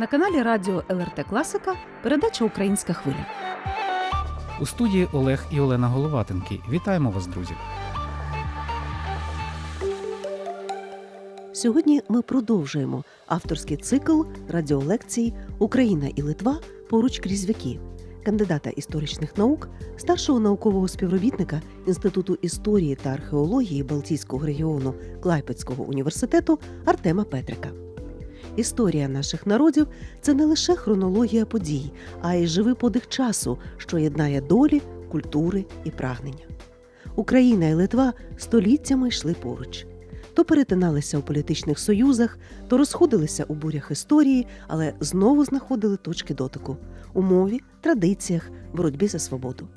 На каналі Радіо ЛРТ Класика передача Українська хвиля. У студії Олег і Олена Головатенки. Вітаємо вас, друзі! Сьогодні ми продовжуємо авторський цикл радіолекцій Україна і Литва поруч крізь віки кандидата історичних наук, старшого наукового співробітника Інституту історії та археології Балтійського регіону Клайпецького університету Артема Петрика. Історія наших народів це не лише хронологія подій, а й живий подих часу, що єднає долі, культури і прагнення. Україна і Литва століттями йшли поруч. То перетиналися у політичних союзах, то розходилися у бурях історії, але знову знаходили точки дотику у мові, традиціях, боротьбі за свободу.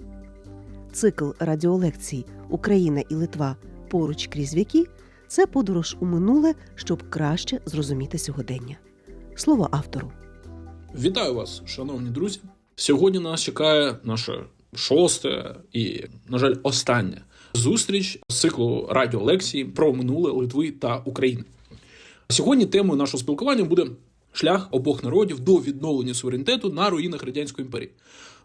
Цикл радіолекцій Україна і Литва поруч крізь віки це подорож у минуле, щоб краще зрозуміти сьогодення. Слово автору. Вітаю вас, шановні друзі. Сьогодні нас чекає наша шоста і, на жаль, остання зустріч з циклу радіолекцій про минуле Литви та України. Сьогодні темою нашого спілкування буде шлях обох народів до відновлення суверенітету на руїнах радянської імперії.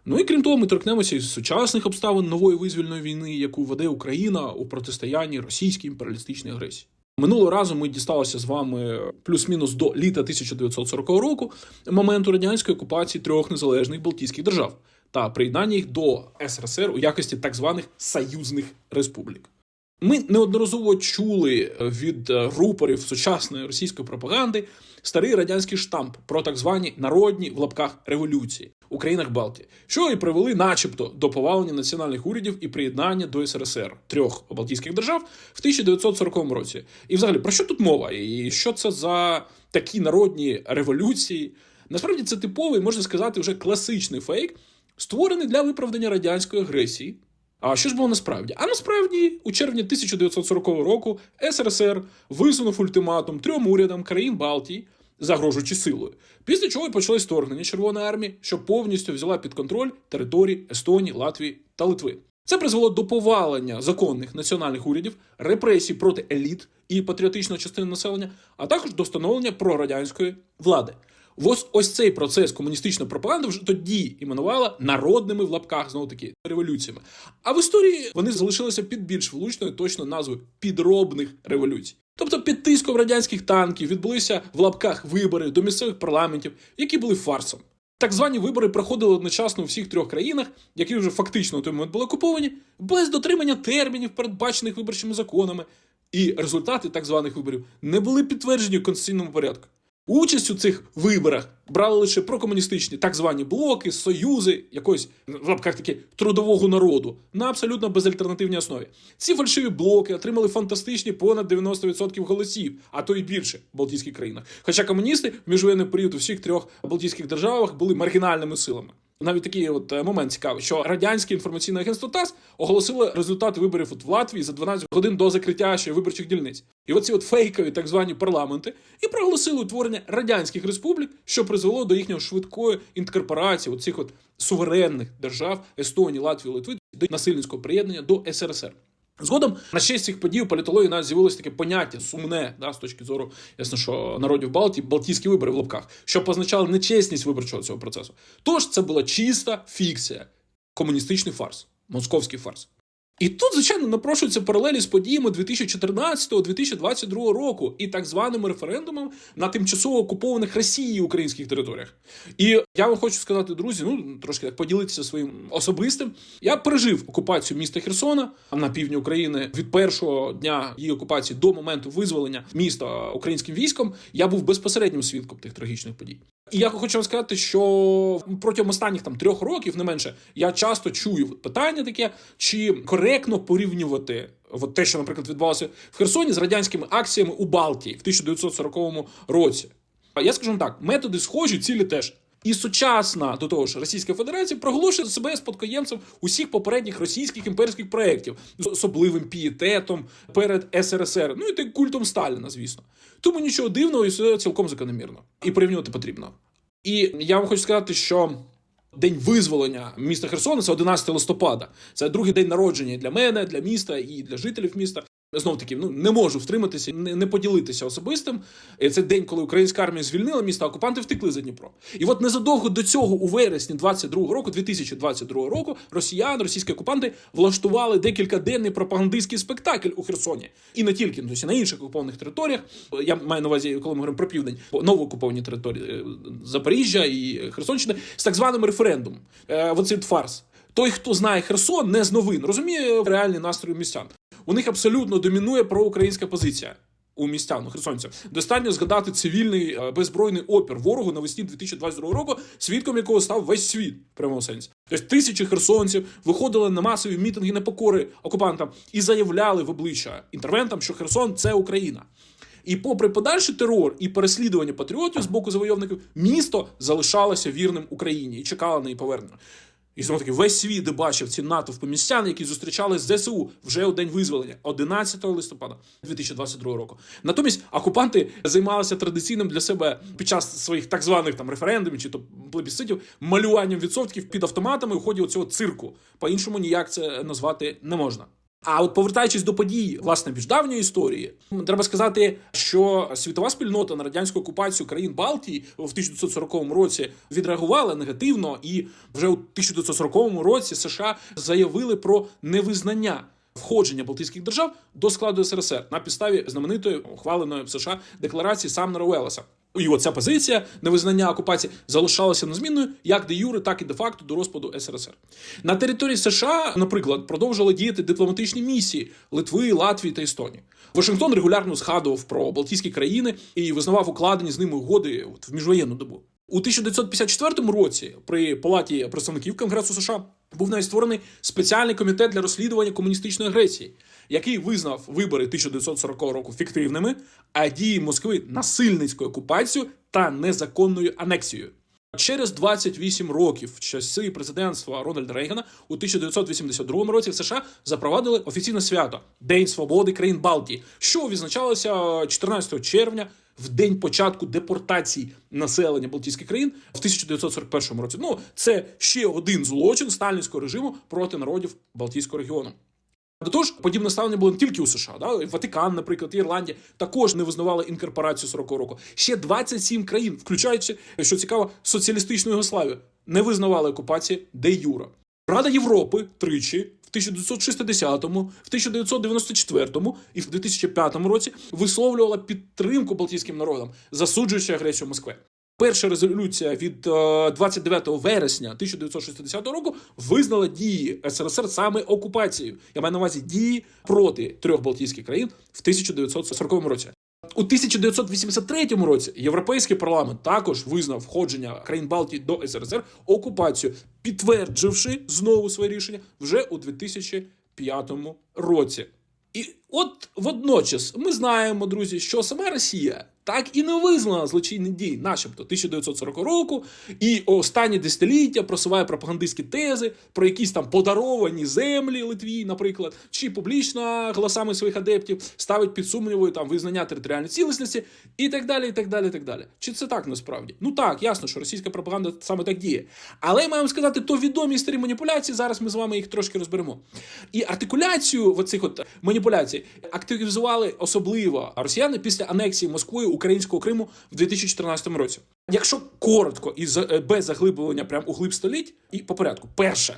Ну і крім того, ми торкнемося із сучасних обставин нової визвільної війни, яку веде Україна у протистоянні російській імперіалістичній агресії. Минулого разу ми дісталися з вами плюс-мінус до літа 1940 року, моменту радянської окупації трьох незалежних Балтійських держав та приєднання їх до СРСР у якості так званих союзних республік. Ми неодноразово чули від рупорів сучасної російської пропаганди старий радянський штамп про так звані народні в лапках революції у країнах Балтії, що і привели, начебто, до повалення національних урядів і приєднання до СРСР трьох Балтійських держав в 1940 році. І, взагалі, про що тут мова? І що це за такі народні революції? Насправді це типовий, можна сказати, вже класичний фейк, створений для виправдання радянської агресії. А що ж було насправді? А насправді, у червні 1940 року СРСР висунув ультиматум трьом урядам країн Балтії, загрожуючи силою. Після чого почалось вторгнення Червоної армії, що повністю взяла під контроль території Естонії, Латвії та Литви. Це призвело до повалення законних національних урядів, репресій проти еліт і патріотичної частини населення, а також до встановлення прорадянської влади. Ось ось цей процес комуністичної пропаганди вже тоді іменувала народними в лапках знову таки революціями. А в історії вони залишилися під більш влучною точно назвою підробних революцій. Тобто під тиском радянських танків відбулися в лапках вибори до місцевих парламентів, які були фарсом. Так звані вибори проходили одночасно у всіх трьох країнах, які вже фактично у той момент були окуповані, без дотримання термінів, передбачених виборчими законами. І результати так званих виборів не були підтверджені в конституційному порядку. Участь у цих виборах брали лише прокомуністичні так звані блоки, союзи, якоїсь в лапках таки трудового народу на абсолютно безальтернативній основі. Ці фальшиві блоки отримали фантастичні понад 90% голосів, а то й більше в Балтійських країнах. Хоча комуністи в міжвоєнний період у всіх трьох Балтійських державах були маргінальними силами. Навіть такий от е, момент цікавий, що радянське інформаційне агентство ТАСС оголосило результати виборів от в Латвії за 12 годин до закриття ще виборчих дільниць. І оці от фейкові так звані парламенти і проголосили утворення радянських республік, що призвело до їхньої швидкої інкорпорації цих от суверенних держав Естонії, Латвії, Литви до насильницького приєднання до СРСР. Згодом на честь цих подій у політології навіть з'явилось таке поняття сумне, да, з точки зору, ясно, що народів Балтії, балтійські вибори в лапках, що позначали нечесність виборчого цього процесу. Тож це була чиста фікція, комуністичний фарс, московський фарс. І тут, звичайно, напрошуються паралелі з подіями 2014-2022 року і так званим референдумом на тимчасово окупованих Росією українських територіях. І я вам хочу сказати, друзі, ну трошки так поділитися своїм особистим. Я пережив окупацію міста Херсона на півдні України від першого дня її окупації до моменту визволення міста українським військом. Я був безпосереднім свідком тих трагічних подій. І я хочу вам сказати, що протягом останніх там трьох років, не менше, я часто чую питання таке, чи коректно порівнювати от те, що, наприклад, відбувалося в Херсоні з радянськими акціями у Балтії в 1940 році. А я скажу вам так: методи схожі, цілі теж. І сучасна до того ж Російська Федерація проголошує себе спадкоємцем усіх попередніх російських імперських проєктів з особливим пієтетом перед СРСР, ну і так культом Сталіна, звісно. Тому нічого дивного і все цілком закономірно. І порівнювати потрібно. І я вам хочу сказати, що день визволення міста Херсона це 11 листопада. Це другий день народження для мене, для міста і для жителів міста. Знов таки, ну не можу втриматися, не, не поділитися особистим. Е, Це день, коли українська армія звільнила місто, окупанти втекли за Дніпро. І от незадовго до цього, у вересні 22 року, 2022 року, росіяни, російські окупанти влаштували декількаденний пропагандистський спектакль у Херсоні. І не тільки, тобто на інших окупованих територіях. Я маю на увазі, коли ми говоримо про південь, новоокуповані території е, Запоріжжя і Херсонщини з так званим референдумом. Е, Оцей фарс. Той, хто знає Херсон, не з новин, розуміє реальні настрої містян. У них абсолютно домінує проукраїнська позиція. У містян, у херсонців. Достатньо згадати цивільний е, беззбройний опір ворогу навесні 2022 року, свідком якого став весь світ в прямому сенсі. Тобто тисячі херсонців виходили на масові мітинги непокори окупантам і заявляли в обличчя інтервентам, що Херсон це Україна. І попри подальший терор і переслідування патріотів з боку завойовників, місто залишалося вірним Україні і чекало на її повернення. І знову таки весь світ бачив ці натовпи містян, які зустрічали з ЗСУ вже у день визволення, 11 листопада 2022 року. Натомість окупанти займалися традиційним для себе під час своїх так званих там референдумів чи то плебісцитів малюванням відсотків під автоматами у ході цього цирку. По-іншому ніяк це назвати не можна. А от повертаючись до подій, власне, більш давньої історії, треба сказати, що світова спільнота на радянську окупацію країн Балтії в 1940 році відреагувала негативно, і вже у 1940 році США заявили про невизнання. Входження Балтійських держав до складу СРСР на підставі знаменитої ухваленої в США декларації Самнера Уеллеса. І от ця позиція невизнання окупації залишалася незмінною як де юре, так і де факто до розпаду СРСР. На території США, наприклад, продовжували діяти дипломатичні місії Литви, Латвії та Естонії. Вашингтон регулярно згадував про Балтійські країни і визнавав укладені з ними угоди в міжвоєнну добу. У 1954 році при палаті представників Конгресу США був навіть створений спеціальний комітет для розслідування комуністичної агресії, який визнав вибори 1940 року фіктивними, а дії Москви насильницькою окупацією та незаконною анексією. Через 28 років в часи президентства Рональда Рейгана у 1982 році в США запровадили офіційне свято День свободи країн Балтії, що відзначалося 14 червня в день початку депортації населення Балтійських країн в 1941 році. Ну це ще один злочин сталінського режиму проти народів Балтійського регіону. До того ж, подібне ставлення було не тільки у США, да? Ватикан, наприклад, Ірландія також не визнавали інкорпорацію 40 року. Ще 27 країн, включаючи, що цікаво, соціалістичну Югославію, не визнавали окупації де юра. Рада Європи тричі в 1960, в 1994 і в 2005 році висловлювала підтримку балтійським народам, засуджуючи агресію Москви. Перша резолюція від е, 29 вересня 1960 року визнала дії СРСР саме окупацією. Я маю на увазі дії проти трьох балтійських країн в 1940 році. У 1983 році європейський парламент також визнав входження країн Балтії до СРСР окупацію, підтвердивши знову своє рішення вже у 2005 році. І от водночас ми знаємо, друзі, що сама Росія так і не визнала злочинні дії, начебто 1940 року, і останні десятиліття просуває пропагандистські тези про якісь там подаровані землі Литві, наприклад, чи публічно голосами своїх адептів ставить під сумнівою там визнання територіальної цілісності і так далі. і так далі, і так далі. Чи це так насправді? Ну так, ясно, що російська пропаганда саме так діє. Але маємо сказати, то відомі старі маніпуляції. Зараз ми з вами їх трошки розберемо. І артикуляцію оцих от маніпуляцій активізували особливо росіяни після анексії Москвою українського Криму в 2014 році. Якщо коротко і без заглиблення прям у глиб століть, і по порядку, перше.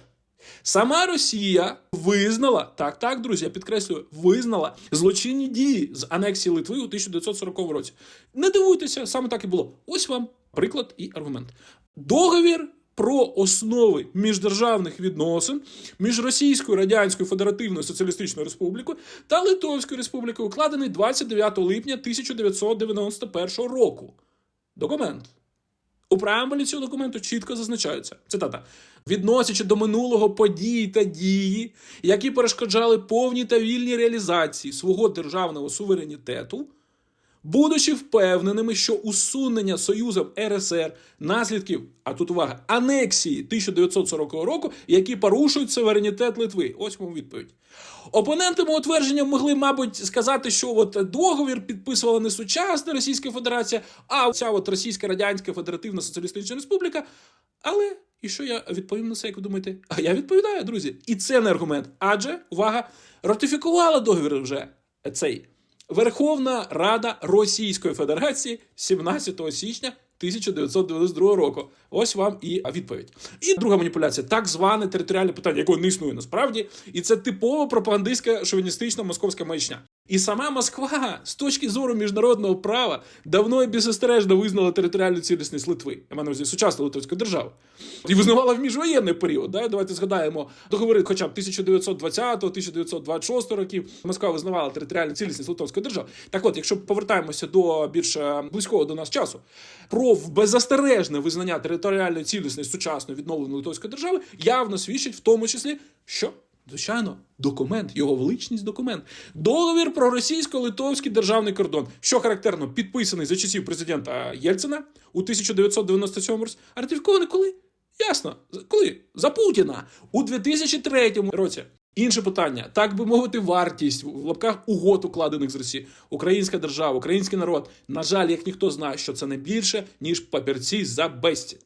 Сама Росія визнала, так, так, друзі, я підкреслюю, визнала злочинні дії з анексії Литви у 1940 році. Не дивуйтеся, саме так і було. Ось вам приклад і аргумент. Договір про основи міждержавних відносин між Російською Радянською Федеративною Соціалістичною Республікою та Литовською Республікою укладений 29 липня 1991 року. Документ. У преамбулі цього документу чітко зазначається цитата: відносячи до минулого події та дії, які перешкоджали повній та вільній реалізації свого державного суверенітету, будучи впевненими, що усунення Союзом РСР наслідків, а тут увага, анексії 1940 року, які порушують суверенітет Литви. Ось вам відповідь. Опоненти мого твердження могли, мабуть, сказати, що от договір підписувала не сучасна Російська Федерація, а ця от Російська Радянська Федеративна Соціалістична Республіка. Але і що я відповім на це, як ви думаєте? А я відповідаю, друзі. І це не аргумент. Адже увага, ратифікувала договір вже цей Верховна Рада Російської Федерації 17 січня 1992 року. Ось вам і відповідь. І друга маніпуляція так зване територіальне питання, якого не існує насправді, і це типово пропагандистська шовіністична московська маячня. І сама Москва з точки зору міжнародного права давно і беззастережно визнала територіальну цілісність Литви, я маю на увазі сучасну литовську державу, і визнавала в міжвоєнний період. Да? Давайте згадаємо договори, хоча б 1920-1926 років. Москва визнавала територіальну цілісність Литовської держави. Так от, якщо повертаємося до більш е, близького до нас часу, про беззастережне визнання територіальної цілісності сучасної відновленої Литовської держави явно свідчить в тому числі, що Звичайно, документ, його величність документ. Договір про російсько-литовський державний кордон, що характерно, підписаний за часів президента Єльцина у 1997 році. А ратифікований коли? Ясно. Коли? За Путіна у 2003 році. Інше питання, так би мовити, вартість в лапках угод, укладених з Росії. Українська держава, український народ. На жаль, як ніхто знає, що це не більше, ніж папірці за безцінь.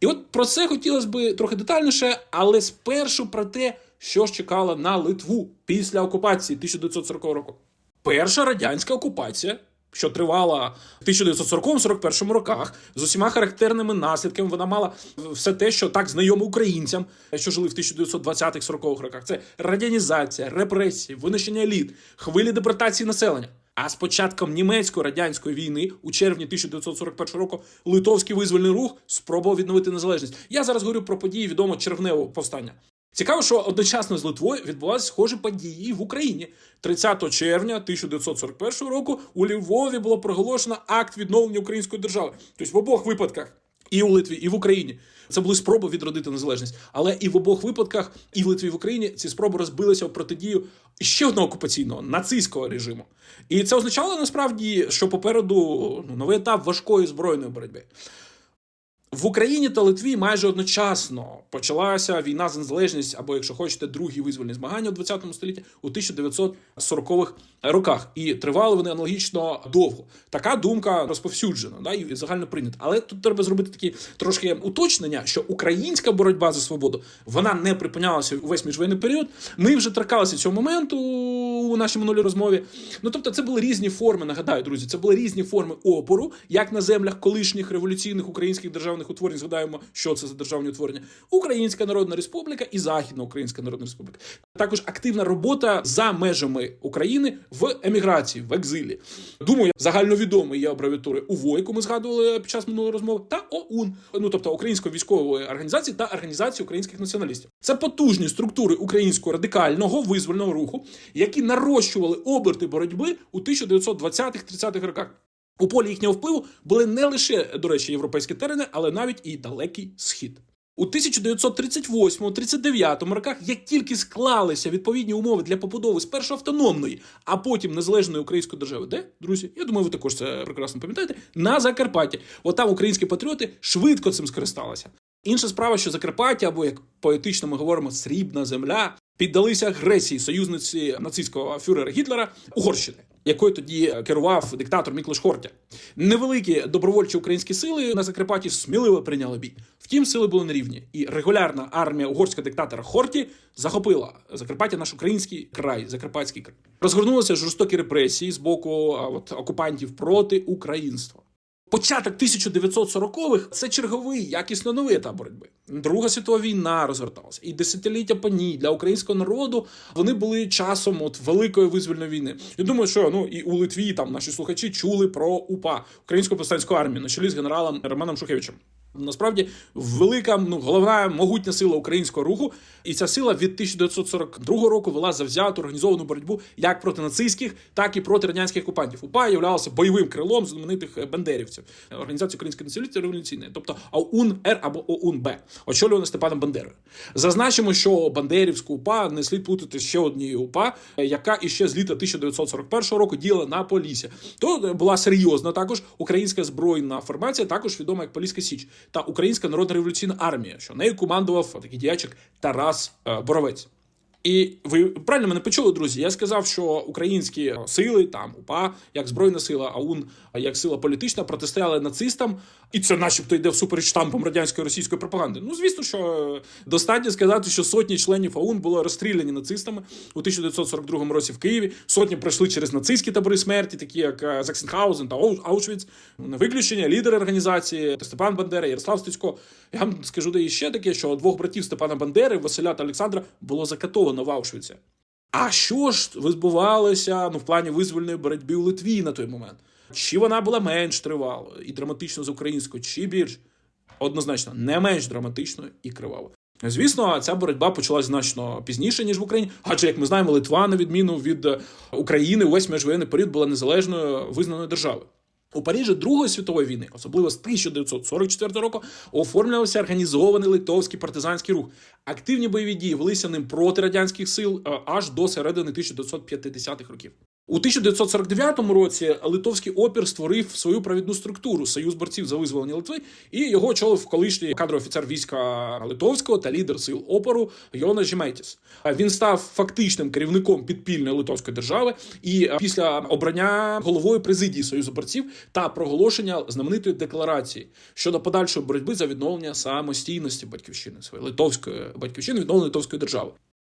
І от про це хотілося б трохи детальніше, але спершу про те, що ж чекало на Литву після окупації 1940 року. Перша радянська окупація, що тривала в 1940-41 роках, з усіма характерними наслідками, вона мала все те, що так знайомо українцям, що жили в 1920-40-х роках. Це радянізація, репресії, винищення еліт, хвилі депортації населення. А з початком німецько-радянської війни у червні 1941 року литовський визвольний рух спробував відновити незалежність. Я зараз говорю про події відомо червневого повстання. Цікаво, що одночасно з Литвою відбувалися схожі події в Україні. 30 червня 1941 року у Львові було проголошено акт відновлення української держави. Тобто в обох випадках. І у Литві, і в Україні це були спроби відродити незалежність. Але і в обох випадках, і в Литві, і в Україні, ці спроби розбилися в протидію ще одного окупаційного нацистського режиму. І це означало насправді, що попереду ну, новий етап важкої збройної боротьби. В Україні та Литві майже одночасно почалася війна за незалежність, або, якщо хочете, другі визвольні змагання у 20 столітті у 1940-х роках. І тривали вони аналогічно довго. Така думка розповсюджена, да, і загально прийнята. Але тут треба зробити такі трошки уточнення, що українська боротьба за свободу вона не припинялася увесь міжвоєнний період. Ми вже торкалися цього моменту у нашій минулій розмові. Ну тобто, це були різні форми. Нагадаю, друзі, це були різні форми опору, як на землях колишніх революційних українських державних утворень. Згадаємо, що це за державні утворення: Українська Народна Республіка і Західна Українська Народна Республіка. Також активна робота за межами України в еміграції, в екзилі. Думаю, загальновідомі є абревіатури УВО, яку ми згадували під час минулої розмови, та ОУН, ну тобто Української військової організації та організації українських націоналістів. Це потужні структури українського радикального визвольного руху, які нарощували оберти боротьби у 1920-30-х роках. У полі їхнього впливу були не лише, до речі, європейські терени, але навіть і далекий схід. У 1938-39 роках, як тільки склалися відповідні умови для побудови спершу автономної, а потім незалежної української держави, де друзі, я думаю, ви також це прекрасно пам'ятаєте, на Закарпатті. От українські патріоти швидко цим скористалися. Інша справа, що Закарпаття, або як поетично ми говоримо, срібна земля, піддалися агресії союзниці нацистського фюрера Гітлера Угорщини, якою тоді керував диктатор Міклош Хортя. Невеликі добровольчі українські сили на Закарпатті сміливо прийняли бій. Втім, сили були нерівні, і регулярна армія угорського диктатора Хорті захопила Закарпаття, наш український край, Закарпатський край. Розгорнулися жорстокі репресії з боку от, окупантів проти українства. Початок 1940-х – це черговий якісно новий етап боротьби. Друга світова війна розгорталася, і десятиліття по ній для українського народу вони були часом от великої визвольної війни. Я думаю, що ну і у Литві там наші слухачі чули про УПА українську повстанську армію на чолі з генералом Романом Шухевичем. Насправді велика, ну головна могутня сила українського руху, і ця сила від 1942 року вела завзяту організовану боротьбу як проти нацистських, так і проти радянських окупантів. УПА являлася бойовим крилом знаменитих бандерівців, організації Української національності революційної, тобто АУН Р або ОУН Б, очолювана Степаном Бандерою. Зазначимо, що Бандерівську УПА не слід плутати ще однією УПА, яка іще з літа 1941 року діяла на Полісі. То була серйозна також українська збройна формація, також відома як Поліська Січ та Українська народна революційна армія, що нею командував такий діячик Тарас е, Боровець. І ви правильно мене почули, друзі. Я сказав, що українські сили, там УПА, як збройна сила, АУН, як сила політична, протистояли нацистам, і це, начебто, йде всупереч штампам радянської російської пропаганди. Ну, звісно, що достатньо сказати, що сотні членів АУН були розстріляні нацистами у 1942 році в Києві. Сотні пройшли через нацистські табори смерті, такі як е, Заксенхаузен та Ау- Аушвіц. Виключення лідери організації Степан Бандера, Ярослав Стецько. Я вам скажу де ще таке, що двох братів Степана Бандери, Василя та Олександра, було закатовано в Аушвіці. А що ж відбувалося ну, в плані визвольної боротьби у Литві на той момент? Чи вона була менш тривалою і драматично з українською, чи більш? Однозначно, не менш драматичною і кривавою. Звісно, ця боротьба почалась значно пізніше, ніж в Україні. Адже, як ми знаємо, Литва, на відміну від е, України, увесь міжвоєнний період була незалежною визнаною державою. У Парижі Другої світової війни, особливо з 1944 року, оформлювався організований литовський партизанський рух. Активні бойові дії велися ним проти радянських сил е, аж до середини 1950-х років. У 1949 році литовський опір створив свою провідну структуру Союз борців за визволення Литви, і його очолив колишній кадровий офіцер війська литовського та лідер сил опору Йона Жеметіс. Він став фактичним керівником підпільної литовської держави і після обрання головою президії Союзу борців та проголошення знаменитої декларації щодо подальшої боротьби за відновлення самостійності батьківщини своєї литовської батьківщини, відновлення литовської держави.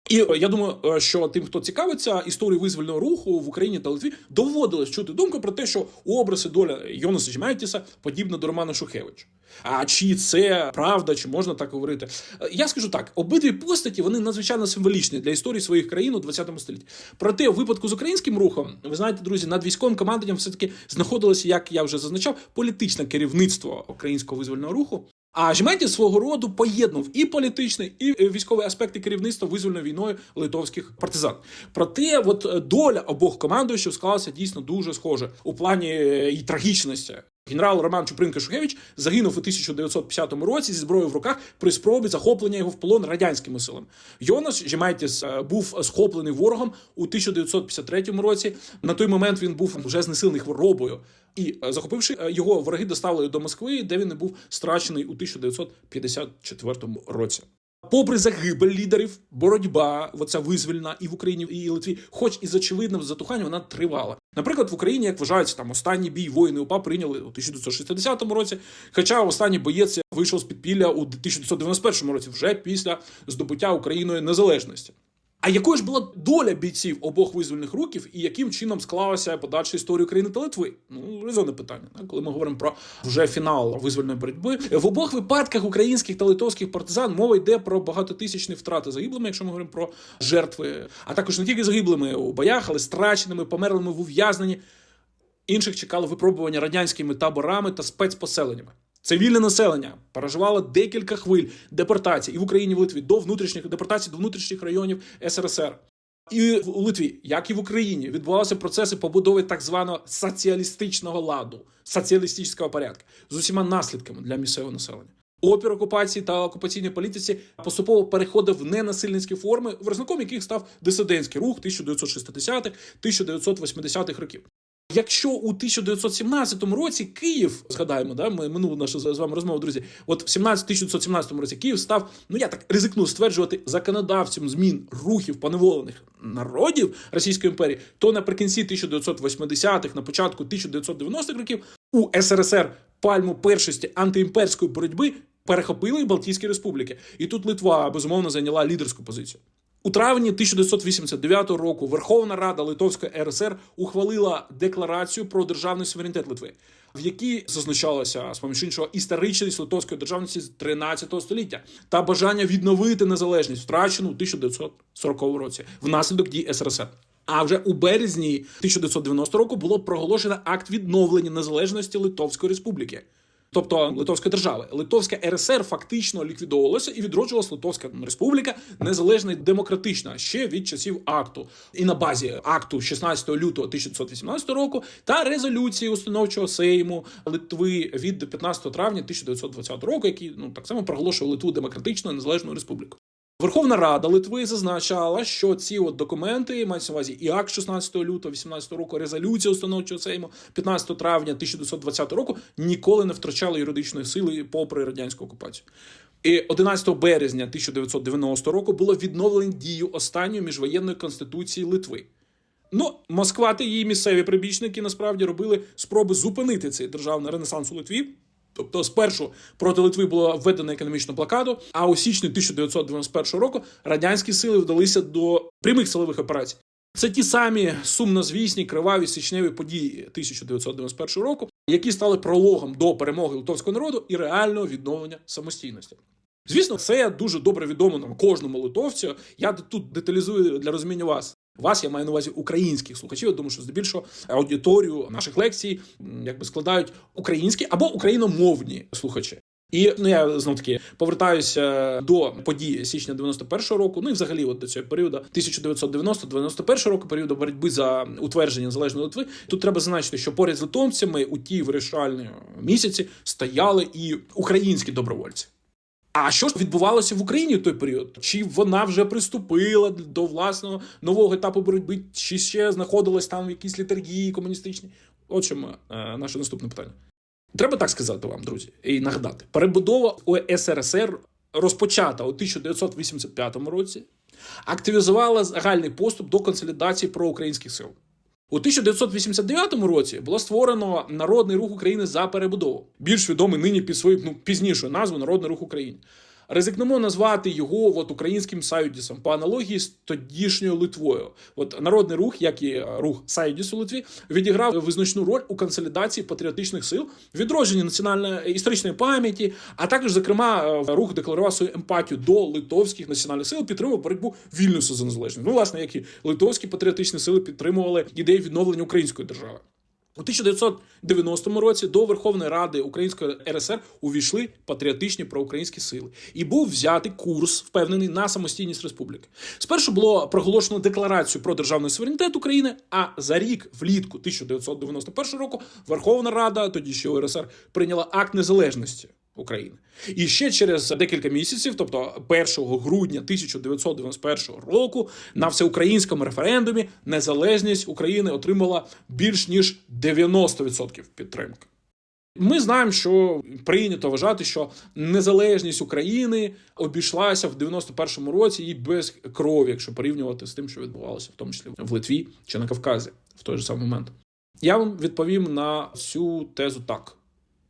І е, я думаю, е, що тим, хто цікавиться історією визвольного руху в Україні та Литві, доводилось чути думку про те, що образ доля Йонаса Жемайтіса подібна до Романа Шухевича. А чи це правда, чи можна так говорити? Е, Я скажу так: обидві постаті вони надзвичайно символічні для історії своїх країн у 20 столітті. Проте, в випадку з українським рухом, ви знаєте, друзі, над військовим командуванням все таки знаходилося, як я вже зазначав, політичне керівництво українського визвольного руху. А Жметі свого роду поєднав і політичний, і військовий військові аспекти керівництва визвольною війною литовських партизан. Проте, от е, доля обох командуючих склалася дійсно дуже схоже у плані е, і трагічності. Генерал Роман Чупринка Шухевич загинув у 1950 році зі зброєю в руках при спробі захоплення його в полон радянськими силами. Йонас Жемайтіс е, був схоплений ворогом у 1953 році. На той момент він був вже знесилений хворобою. І е, захопивши е, його, вороги доставили до Москви, де він і був страчений у 1954 році. Попри загибель лідерів, боротьба, оця визвільна і в Україні, і Литві, хоч і з очевидним затуханням, вона тривала. Наприклад, в Україні, як вважається, там останній бій воїни УПА прийняли у 1960 році. Хоча останній боєць вийшов з підпілля у 1991 році, вже після здобуття Україною незалежності. А якою ж була доля бійців обох визвольних руків і яким чином склалася подальша історія України та Литви? Ну, резонне питання, так? коли ми говоримо про вже фінал визвольної боротьби. В обох випадках українських та литовських партизан мова йде про багатотисячні втрати загиблими, якщо ми говоримо про жертви, а також не тільки загиблими у боях, але страченими, померлими в ув'язненні. Інших чекало випробування радянськими таборами та спецпоселеннями. Цивільне населення переживало декілька хвиль депортацій і в Україні, в Литві до внутрішніх депортацій до внутрішніх районів СРСР. І в Литві, як і в Україні, відбувалися процеси побудови так званого соціалістичного ладу, соціалістичного порядку з усіма наслідками для місцевого населення. Опір окупації та окупаційній політиці поступово переходив в ненасильницькі форми, виразником яких став дисидентський рух 1960-х-1980-х років. Якщо у 1917 році Київ, згадаємо, да, ми минулу нашу з вами розмову, друзі, от в 17 1917 році Київ став, ну я так ризикну стверджувати, законодавцем змін рухів поневолених народів Російської імперії, то наприкінці 1980-х, на початку 1990-х років у СРСР пальму першості антиімперської боротьби перехопили Балтійські республіки. І тут Литва безумовно зайняла лідерську позицію. У травні 1989 року Верховна Рада Литовської РСР ухвалила декларацію про державний суверенітет Литви, в якій зазначалося з поміж іншого історичність литовської державності з 13 століття та бажання відновити незалежність, втрачену у 1940 році внаслідок дій СРСР. А вже у березні 1990 року було проголошено акт відновлення незалежності Литовської республіки. Тобто Литовської держави, Литовська РСР фактично ліквідовувалася і відроджувалася Литовська Республіка незалежна і демократична ще від часів акту, і на базі акту 16 лютого 1918 року та резолюції установчого сейму Литви від 15 травня 1920 року, який ну так само проголошував Литву демократичною незалежною республікою. Верховна Рада Литви зазначала, що ці от документи мають на увазі і акт 16 лютого 18 року, резолюція установчого сейму 15 травня 1920 року ніколи не втрачали юридичної сили попри радянську окупацію. І 11 березня 1990 року було відновлено дію останньої міжвоєнної конституції Литви. Ну, Москва та її місцеві прибічники насправді робили спроби зупинити цей державний ренесанс у Литві. Тобто, спершу проти Литви було введено економічну блокаду, а у січні 1991 року радянські сили вдалися до прямих силових операцій. Це ті самі сумнозвісні криваві січневі події 1991 року, які стали прологом до перемоги литовського народу і реального відновлення самостійності. Звісно, це дуже добре відомо нам кожному литовцю. Я тут деталізую для розуміння вас. Вас я маю на увазі українських слухачів. Думаю, що здебільшого аудиторію наших лекцій якби складають українські або україномовні слухачі. І ну я знов таки повертаюся до події січня 91-го року. Ну і взагалі, от до цього періоду 1990-91 року, періоду боротьби за утвердження незалежної Литви. Тут треба зазначити, що поряд з литовцями у ті вирішальні місяці стояли і українські добровольці. А що ж відбувалося в Україні в той період? Чи вона вже приступила до власного нового етапу боротьби, чи ще знаходилась там в якійсь літургії комуністичній? От чому е, наше наступне питання. Треба так сказати вам, друзі, і нагадати: перебудова УСРСР розпочата у 1985 році, активізувала загальний поступ до консолідації проукраїнських сил. У 1989 році було створено Народний рух України за перебудову, більш відомий нині під свою ну, пізнішою назву Народний рух України. Ризикнемо назвати його от, українським Сайодісом по аналогії з тодішньою Литвою. От народний рух, як і е, рух Сайодіс у Литві, відіграв визначну роль у консолідації патріотичних сил, відродженні національної історичної пам'яті, а також, зокрема, е, рух декларував свою емпатію до литовських національних сил, підтримував боротьбу Вільнюсу за незалежність. Ну, власне, як і литовські патріотичні сили підтримували ідеї відновлення української держави. У 1990 році до Верховної Ради Української РСР увійшли патріотичні проукраїнські сили, і був взятий курс, впевнений на самостійність республіки. Спершу було проголошено декларацію про державний суверенітет України. А за рік, влітку 1991 року, Верховна Рада, тоді ще УРСР, прийняла акт незалежності. України і ще через декілька місяців, тобто 1 грудня 1991 року, на всеукраїнському референдумі незалежність України отримала більш ніж 90% підтримки. Ми знаємо, що прийнято вважати, що незалежність України обійшлася в 91-му році і без крові, якщо порівнювати з тим, що відбувалося, в тому числі в Литві чи на Кавказі в той же самий момент. Я вам відповім на цю тезу так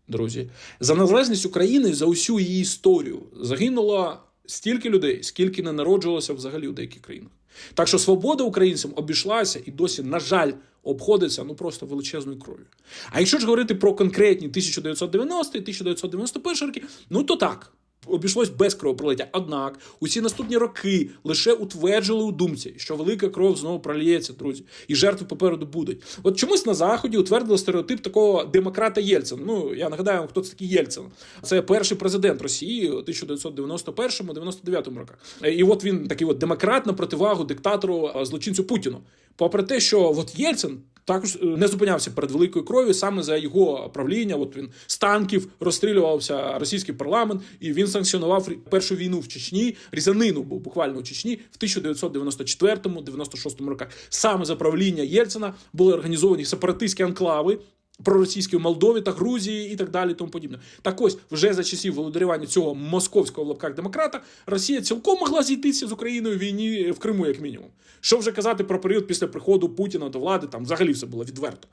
друзі, за незалежність України за усю її історію загинуло стільки людей, скільки не народжувалося взагалі у деяких країнах. Так що свобода українцям обійшлася і досі, на жаль, обходиться ну просто величезною кров'ю. А якщо ж говорити про конкретні 1990 1991 роки, ну то так. Обійшлось без кровопролиття. Однак усі наступні роки лише утверджували у думці, що велика кров знову проліється, друзі, і жертви попереду будуть. От чомусь на заході утвердили стереотип такого демократа Єльцина. Ну я нагадаю хто це такий Єльцин. Це перший президент Росії у 1991-99 роках. І от він такий от демократ на противагу диктатору злочинцю Путіну. Попри те, що от Єльцин також не зупинявся перед великою кров'ю саме за його правління. От він з танків розстрілювався російський парламент, і він санкціонував першу війну в Чечні. Різанину був буквально в Чечні в 1994-96 роках. Саме за правління Єльцина були організовані сепаратистські анклави. Проросійській Молдові та Грузії і так далі, тому подібне. Так ось вже за часів володарювання цього московського в лапках демократа Росія цілком могла зійтися з Україною в війні в Криму, як мінімум. Що вже казати про період після приходу Путіна до влади, там взагалі все було відверто.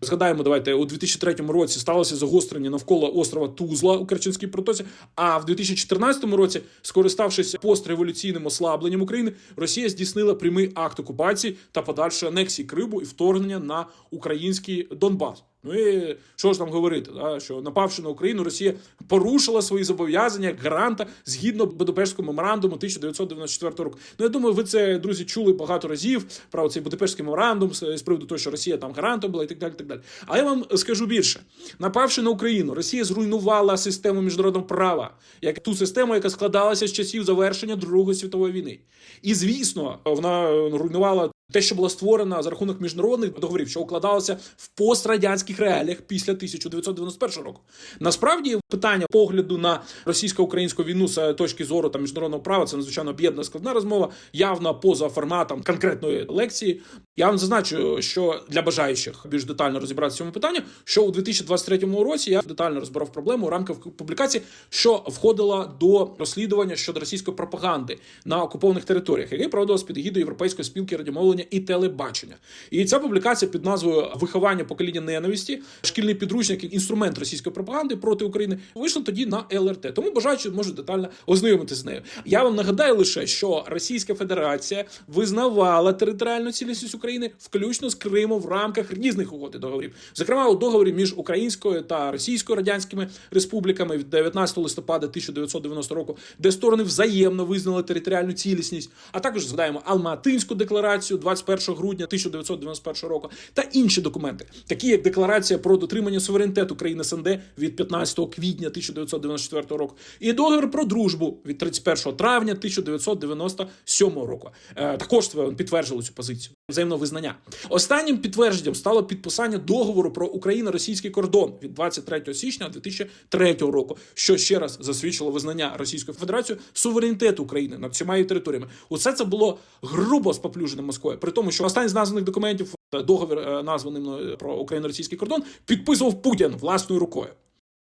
Згадаємо, давайте у 2003 році сталося загострення навколо острова Тузла у Керченській протоці. А в 2014 році, скориставшись постреволюційним ослабленням України, Росія здійснила прямий акт окупації та подальшої анексії Криму і вторгнення на український Донбас. Ну і що ж там говорити, да? що напавши на Україну, Росія порушила свої зобов'язання як гаранта згідно Будапештського меморандуму 1994 року. Ну я думаю, ви це друзі чули багато разів про цей Будапештський меморандум з приводу того, що Росія там гарантом була і так далі. так далі. А я вам скажу більше: напавши на Україну, Росія зруйнувала систему міжнародного права, як ту систему, яка складалася з часів завершення Другої світової війни. І звісно, вона руйнувала Те, що було створено за рахунок міжнародних договорів, що укладалося в пострадянських реаліях після 1991 року. Насправді питання погляду на російсько-українську війну з точки зору та міжнародного права це надзвичайно об'єднана складна розмова, явно поза форматом конкретної лекції. Я вам зазначу, що для бажаючих більш детально розібратися в цьому питанні, що у 2023 році я детально розбирав проблему у рамках публікації, що входила до розслідування щодо російської пропаганди на окупованих територіях, яке проводилось під егідою Європейської спілки радіомовлення і телебачення. І ця публікація під назвою Виховання покоління ненависті, шкільний підручник інструмент російської пропаганди проти України вийшла тоді на ЛРТ. Тому бажаючи можуть детально ознайомитися з нею. Я вам нагадаю лише, що Російська Федерація визнавала територіальну цілісність України, включно з Кримом в рамках різних угод і договорів, зокрема у договорі між Українською та Російською радянськими республіками від 19 листопада 1990 року, де сторони взаємно визнали територіальну цілісність, а також згадаємо Алматинську декларацію 21 грудня 1991 року та інші документи, такі як декларація про дотримання суверенітету країни СНД від 15 квітня 1994 року, і договір про дружбу від 31 травня 1997 року. Е, також підтверджували цю позицію. Взаємного визнання. Останнім підтвердженням стало підписання договору про Україно-російський кордон від 23 січня 2003 року, що ще раз засвідчило визнання Російською Федерацією суверенітету України над всіма її територіями. Усе це було грубо споплюжене Москвою. При тому, що останній з названих документів е, договір, е, названий мною про Україно-російський кордон, підписував Путін власною рукою.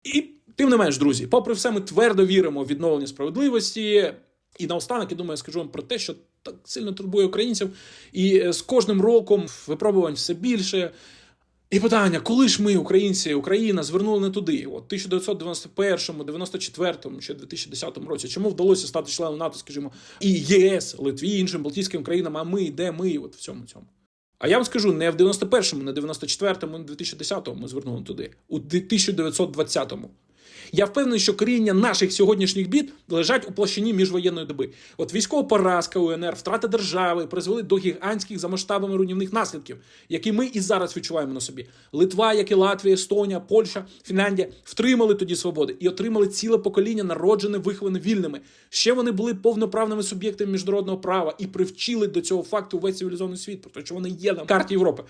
І тим не менш, друзі, попри все, ми твердо віримо в відновлення справедливості. І наостанок, я думаю, я скажу вам про те, що так сильно турбує українців, і е, з кожним роком випробувань все більше. І питання, коли ж ми, українці, Україна, звернули не туди? От 1991, 94 чи 2010 році, чому вдалося стати членом НАТО, скажімо, і ЄС, Литві, іншим Балтійським країнам, а ми, де ми, от в цьому цьому. А я вам скажу, не в 91-му, не в 94-му, не в 2010-му ми звернули туди, у 1920-му. Я впевнений, що коріння наших сьогоднішніх бід лежать у площині міжвоєнної доби. От військова поразка УНР, втрата держави призвели до гігантських за масштабами руйнівних наслідків, які ми і зараз відчуваємо на собі. Литва, як і Латвія, Естонія, Польща, Фінляндія втримали тоді свободи і отримали ціле покоління, народжене, виховане вільними. Ще вони були повноправними суб'єктами міжнародного права і привчили до цього факту весь цивілізований світ, про те, що вони є на карті Європи.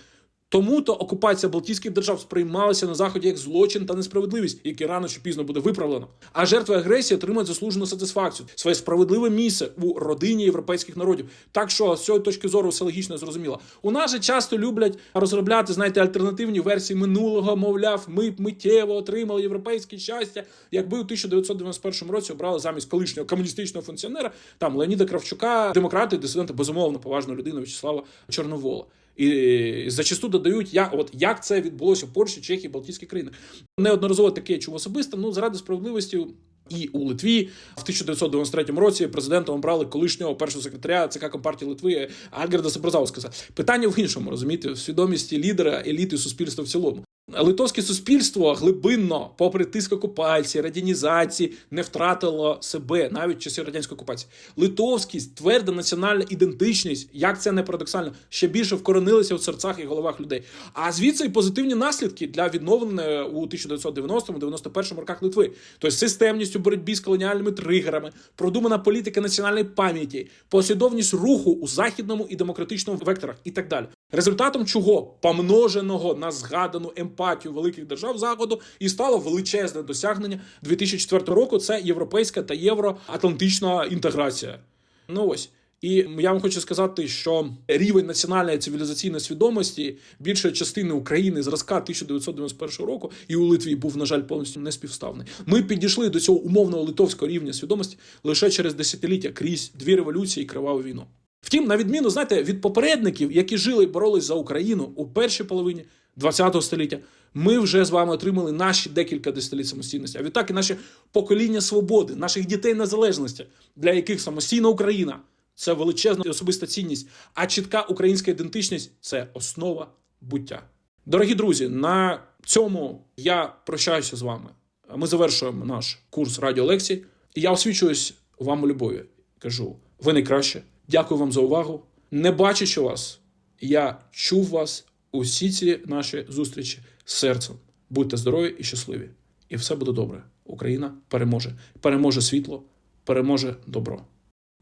Тому то окупація Балтійських держав сприймалася на заході як злочин та несправедливість, який рано чи пізно буде виправлено. А жертви агресії отримують заслужену сатисфакцію, своє справедливе місце у родині європейських народів. Так що з цієї точки зору все логічно зрозуміло. У нас же часто люблять розробляти, знаєте, альтернативні версії минулого, мовляв, ми б миттєво отримали європейське щастя, якби у 1991 році обрали замість колишнього комуністичного функціонера там Леоніда Кравчука, демократи, дисиденти, безумовно поважну людину В'ячеслава Чорновола. І зачасту додають, як от як це відбулося в Польщі, Чехії, Балтійських країнах. Неодноразово таке я чув особисто. Ну заради справедливості. І у Литві в 1993 році президентом обрали колишнього першого секретаря ЦК Компартії Литви Альгерда Сабразаускаса. Питання в іншому розумієте, в свідомості лідера еліти суспільства в цілому. Литовське суспільство глибинно, попри тиск окупації, радянізації, не втратило себе навіть в часи радянської окупації. Литовськість, тверда національна ідентичність, як це не парадоксально, ще більше вкоренилися в серцях і головах людей. А звідси і позитивні наслідки для відновлення у 1990-91 роках Литви. Тобто системність у боротьбі з колоніальними тригерами, продумана політика національної пам'яті, послідовність руху у західному і демократичному векторах і так далі. Результатом чого помноженого на згадану емпатію великих держав заходу і стало величезне досягнення 2004 року. Це європейська та євроатлантична інтеграція. Ну ось. І я вам хочу сказати, що рівень національної цивілізаційної свідомості більшої частини України зразка 1991 року і у Литві був, на жаль, повністю неспівставний. Ми підійшли до цього умовного литовського рівня свідомості лише через десятиліття крізь дві революції і криваву війну. Втім, на відміну, знаєте, від попередників, які жили і боролись за Україну у першій половині ХХ століття, ми вже з вами отримали наші декілька десятиліть самостійності. А відтак і наше покоління свободи, наших дітей незалежності, для яких самостійна Україна це величезна особиста цінність, а чітка українська ідентичність це основа буття. Дорогі друзі, на цьому я прощаюся з вами. Ми завершуємо наш курс радіолекцій, і я освічуюсь вам у любові. Кажу, ви найкраще. Дякую вам за увагу. Не бачачи вас, я чув вас усі ці наші зустрічі з серцем. Будьте здорові і щасливі. І все буде добре. Україна переможе. Переможе світло, переможе добро.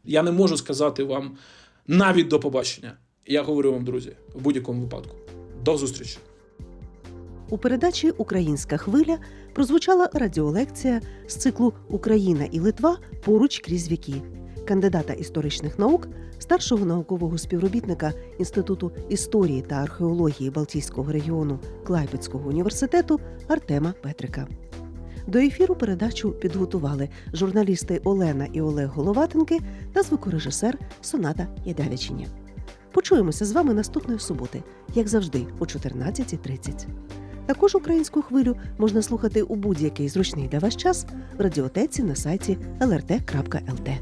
Я не можу сказати вам навіть до побачення. Я говорю вам, друзі, в будь-якому випадку. До зустрічі! У передачі Українська хвиля прозвучала радіолекція з циклу Україна і Литва поруч крізь віки кандидата історичних наук, старшого наукового співробітника Інституту історії та археології Балтійського регіону Клайпецького університету Артема Петрика. До ефіру передачу підготували журналісти Олена і Олег Головатенки та звукорежисер Соната Ядавічиня. Почуємося з вами наступної суботи, як завжди, о 14.30. Також українську хвилю можна слухати у будь-який зручний для вас час в радіотеці на сайті lrt.lt.